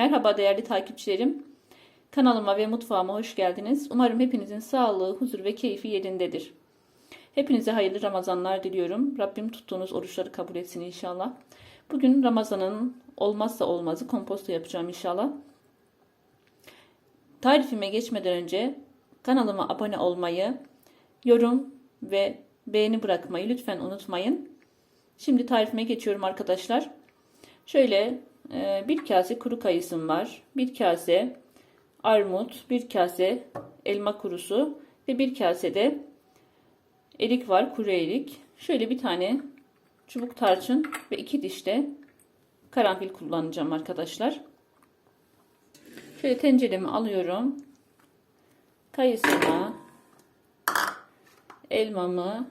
Merhaba değerli takipçilerim. Kanalıma ve mutfağıma hoş geldiniz. Umarım hepinizin sağlığı, huzur ve keyfi yerindedir. Hepinize hayırlı Ramazanlar diliyorum. Rabbim tuttuğunuz oruçları kabul etsin inşallah. Bugün Ramazan'ın olmazsa olmazı komposto yapacağım inşallah. Tarifime geçmeden önce kanalıma abone olmayı, yorum ve beğeni bırakmayı lütfen unutmayın. Şimdi tarifime geçiyorum arkadaşlar. Şöyle bir kase kuru kayısım var. Bir kase armut, bir kase elma kurusu ve bir kase de erik var, kuru erik. Şöyle bir tane çubuk tarçın ve iki diş de karanfil kullanacağım arkadaşlar. Şöyle tenceremi alıyorum. Kayısımı, elmamı,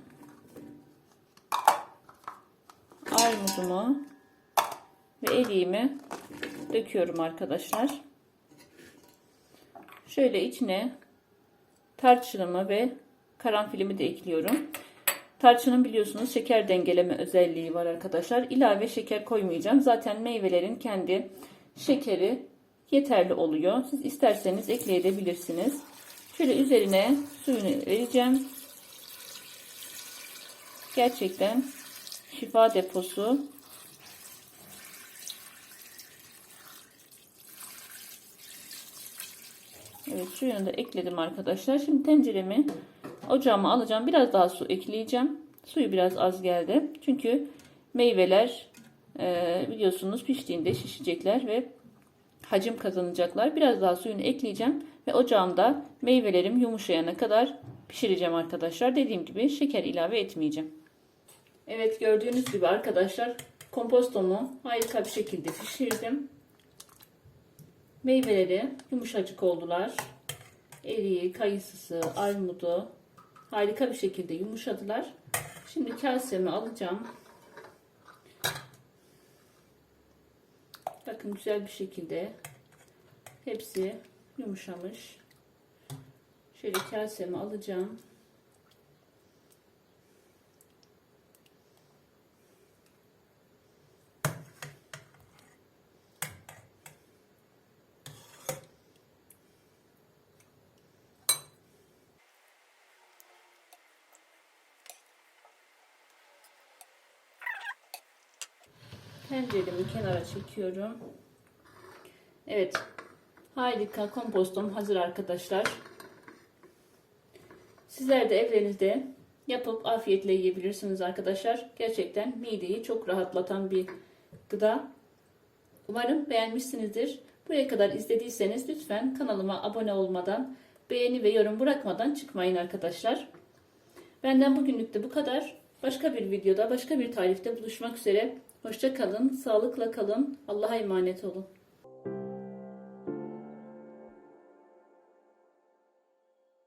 armudumu ve eriğimi döküyorum arkadaşlar. Şöyle içine tarçınımı ve karanfilimi de ekliyorum. Tarçının biliyorsunuz şeker dengeleme özelliği var arkadaşlar. İlave şeker koymayacağım. Zaten meyvelerin kendi şekeri yeterli oluyor. Siz isterseniz ekleyebilirsiniz. Şöyle üzerine suyunu vereceğim. Gerçekten şifa deposu. Evet suyunu da ekledim arkadaşlar. Şimdi tenceremi ocağıma alacağım. Biraz daha su ekleyeceğim. Suyu biraz az geldi. Çünkü meyveler e, biliyorsunuz piştiğinde şişecekler ve hacim kazanacaklar. Biraz daha suyunu ekleyeceğim ve ocağımda meyvelerim yumuşayana kadar pişireceğim arkadaşlar. Dediğim gibi şeker ilave etmeyeceğim. Evet gördüğünüz gibi arkadaşlar kompostomu harika bir şekilde pişirdim. Meyveleri yumuşacık oldular. Eriği, kayısısı, armudu harika bir şekilde yumuşadılar. Şimdi kasemi alacağım. Bakın güzel bir şekilde hepsi yumuşamış. Şöyle kasemi alacağım. Tenceremi kenara çekiyorum. Evet. Harika kompostom hazır arkadaşlar. Sizler de evlerinizde yapıp afiyetle yiyebilirsiniz arkadaşlar. Gerçekten mideyi çok rahatlatan bir gıda. Umarım beğenmişsinizdir. Buraya kadar izlediyseniz lütfen kanalıma abone olmadan, beğeni ve yorum bırakmadan çıkmayın arkadaşlar. Benden bugünlük de bu kadar. Başka bir videoda, başka bir tarifte buluşmak üzere. Hoşça kalın, sağlıkla kalın. Allah'a emanet olun.